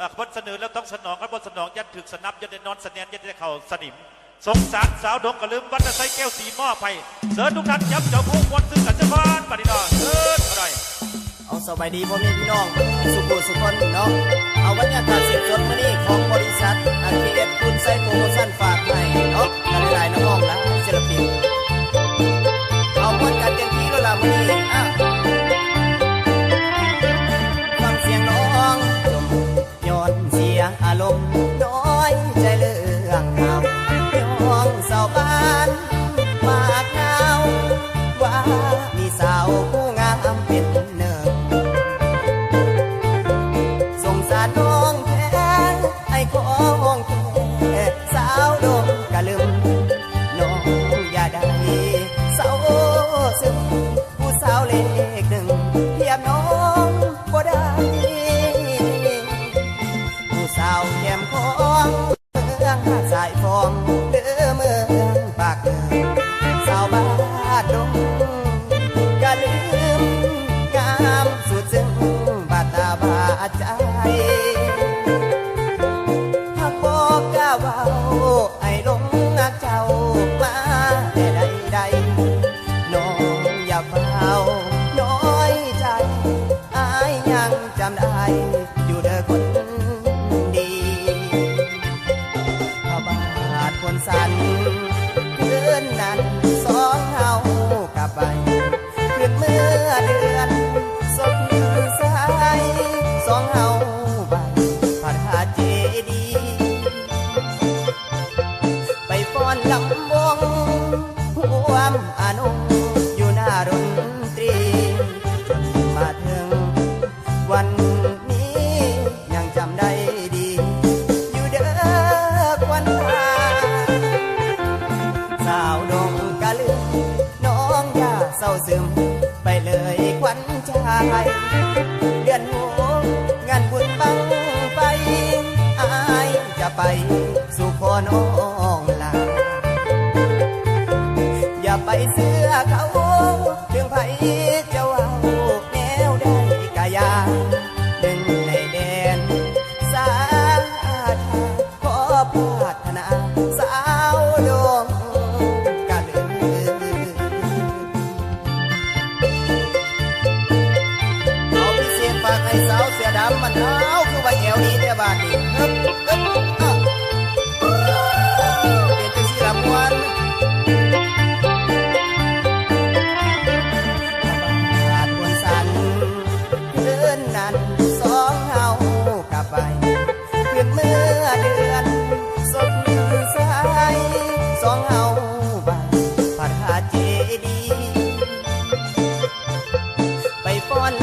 อ่อบทเสนอแล้วต้องสนองขบวนสนองยันถึกสนับยันได้นอนสแนนยันได้เข่าสนิมสงสารสาวดงกระลืมวัดไซแก้วสีหม้อไผ่เสิร์ทุกท่านยับเจ้าผู้วนซึ่งกันเจ้าบ้านปฏิดาเสิร์ชอะไรเอาสบายดีพ่อแม่พี่น้อง สุขุสุขคนเนาะเอาบรรยากาศสิบสดมานี่ของะลืมน้องอย่าได้เศร้าซึมผู้สาวเล็กหนึ่งเทียบน้องบ่ได้ผู้สาวแก้มของเมืองาสายฟองเด้อเมืองปากเกิดสาวบ้านดงกะลืมงามสุดซึ้งบาดตาบาดใจ ลำวงหวมอนุอยู่หน้าดนตรี มาถึงวันนี้ยังจำได้ดี อยู่เด้อควันตาสาวดงกะลืมน้องอย่าเศร้าซึม ไปเลยควันชายเดือนหัวงานบุญบังไปอายจะไปสู่ขอน้อ เสื้อเขาถึงไผจะเว่าแนวได้กะยาดึงในแดนสาธาขอปรารถนาสาวดงกะลือเอาพิเศษฝากให้สาวเสือดำมันหนาคือใบแอวนี้เด้อบาดนี้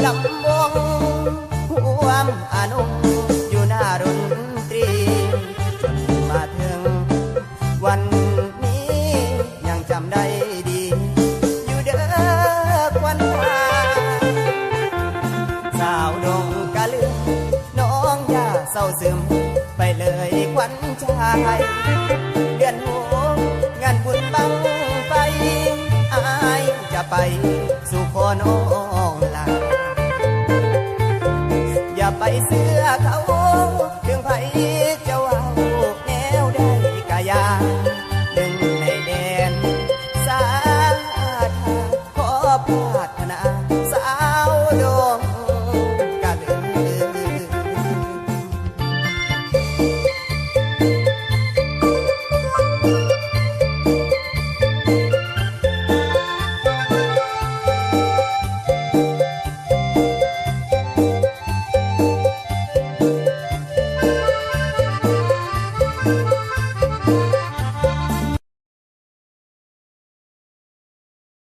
ลำวงหวมอนุอยู่หน้าดนตรี จนมาถึงวันนี้ยังจำได้ดี อยู่เด้อควันตาสาวดงกะลืมน้องอย่าเศร้าซึม ไปเลยควันชายเดือนหัวงานบุญบังไฟอายจะไปสู่ขอน้อง เสื้อเขา